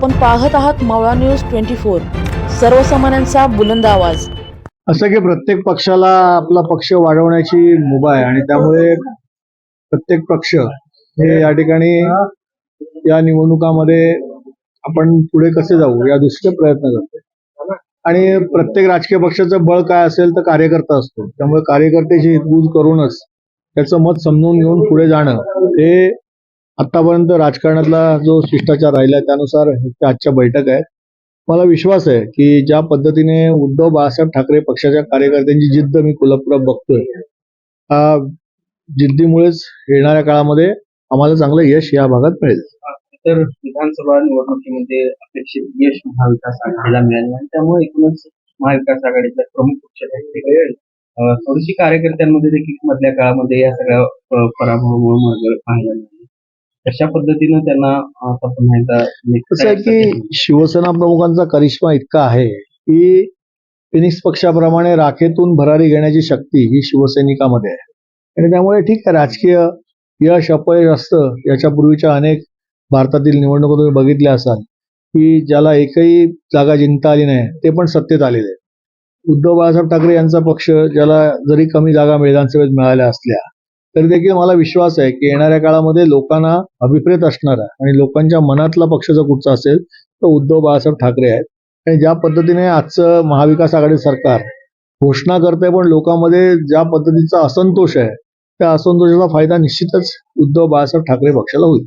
आपण पाहत आहात मावळा न्यूज ट्वेंटी फोर. सर्वसामान्यांचा बुलंद आवाज. असं की प्रत्येक पक्षाला आपला पक्ष वाढवण्याची मुभा आहे आणि त्यामुळे प्रत्येक पक्ष हे या ठिकाणी या निवडणुकामध्ये आपण पुढे कसे जाऊ या दृष्टीने प्रयत्न करतो. आणि प्रत्येक राजकीय पक्षाचं बळ काय असेल तर कार्यकर्ता असतो. त्यामुळे कार्यकर्त्याची हितगुज करूनच त्याचं मत समजून घेऊन पुढे जाणं हे आतापर्यंत राजकारणातला जो शिष्टाचार राहिला त्यानुसार आजच्या बैठक आहे मला विश्वास आहे की ज्या पद्धतीने उद्धव बाळासाहेब ठाकरे पक्षाच्या कार्यकर्त्यांची जिद्द मी कोल्हापुरात बघतोय हा जिद्दीमुळेच येणाऱ्या काळामध्ये आम्हाला चांगलं यश या भागात मिळेल. तर विधानसभा निवडणुकीमध्ये अपेक्षित यश महाविकास आघाडीला मिळालं आणि त्यामुळे एकूणच महाविकास आघाडीचा प्रमुख पक्ष थोडीशी कार्यकर्त्यांमध्ये देखील मधल्या काळामध्ये या सगळ्या पराभवामुळे पाहायला मिळाली. कशा पद्धतीनं त्यांना आता पुन्हा एकदा कसं आहे की शिवसेना प्रमुखांचा करिश्मा इतका आहे की फिनिक्स पक्षाप्रमाणे राखेतून भरारी घेण्याची शक्ती ही शिवसैनिकामध्ये आहे आणि त्यामुळे ठीक आहे राजकीय यश अपयश असतं याच्यापूर्वीच्या अनेक भारतातील निवडणुका तुम्ही बघितल्या असाल की ज्याला एकही जागा जिंकता आली नाही ते पण सत्तेत आलेले आहेत. उद्धव बाळासाहेब ठाकरे यांचा पक्ष ज्याला जरी कमी जागा विधानसभेत मिळाल्या असल्या तरी देखील मला विश्वास आहे की येणाऱ्या काळामध्ये लोकांना अभिप्रेत असणार आहे आणि लोकांच्या मनातला पक्ष जर कुठचा असेल तर उद्धव बाळासाहेब ठाकरे आहेत. आणि ज्या पद्धतीने आजचं महाविकास आघाडी सरकार घोषणा करते पण लोकांमध्ये ज्या पद्धतीचा असंतोष आहे त्या असंतोषाचा फायदा निश्चितच उद्धव बाळासाहेब ठाकरे पक्षाला होईल.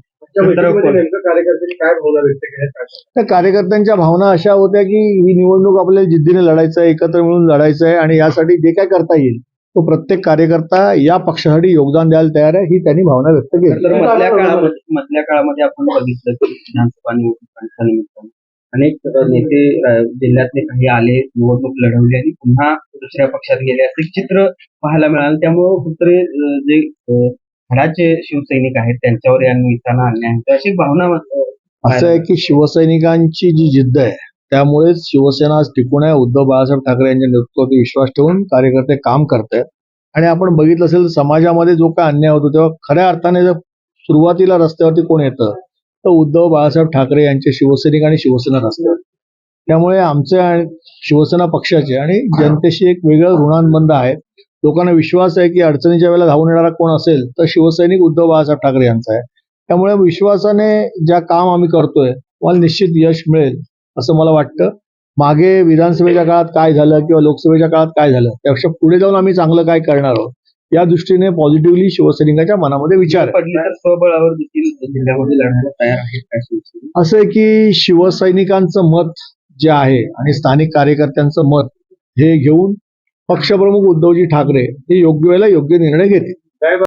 त्या कार्यकर्त्यांच्या भावना अशा होत्या की ही निवडणूक आपल्याला जिद्दीने लढायचं आहे एकत्र मिळून लढायचं आहे आणि यासाठी जे काय करता येईल तो प्रत्येक कार्यकर्ता या पक्षासाठी योगदान द्यायला तयार आहे ही त्यांनी भावना व्यक्त केली. तर मधल्या काळामध्ये मधल्या काळामध्ये आपण बघितलं की विधानसभा निवडणुकांच्या निमित्तानं अनेक नेते जिल्ह्यातले काही आले निवडणूक लढवली आणि पुन्हा दुसऱ्या पक्षात गेले असं एक चित्र पाहायला मिळालं. त्यामुळं अ, जे धडाचे शिवसैनिक आहेत त्यांच्यावर या निमित्तानं अन्याय होतो अशी भावना असं आहे की शिवसैनिकांची जी जिद्द आहे त्यामुळेच शिवसेना आज टिकून आहे. उद्धव बाळासाहेब ठाकरे यांच्या नेतृत्वावर विश्वास ठेवून कार्यकर्ते काम करत आहेत आणि आपण बघितलं असेल समाजामध्ये जो काय अन्याय होतो तेव्हा खऱ्या अर्थाने जर सुरुवातीला रस्त्यावरती कोण येतं तर उद्धव बाळासाहेब ठाकरे यांचे शिवसैनिक आणि शिवसेना असतात त्यामुळे आमचे आणि शिवसेना पक्षाचे आणि जनतेशी एक वेगळं ऋणानुबंध आहे लोकांना विश्वास आहे की अडचणीच्या वेळेला धावून येणारा कोण असेल तर शिवसैनिक उद्धव बाळासाहेब ठाकरे यांचा आहे. त्यामुळे विश्वासाने ज्या काम आम्ही करतोय मला निश्चित यश मिळेल. असं मला वाटतं. मागे विधानसभेच्या काळात काय झालं किंवा लोकसभेच्या काळात काय झालं त्यापेक्षा पुढे जाऊन आम्ही चांगलं काय करणार आहोत या दृष्टीने पॉझिटिव्हली शिवसैनिकांच्या मनामध्ये विचार असं आहे की शिवसैनिकांचं मत जे आहे आणि स्थानिक कार्यकर्त्यांचं मत हे घेऊन पक्षप्रमुख उद्धवजी ठाकरे हे योग्य वेळेला योग्य निर्णय घेतील.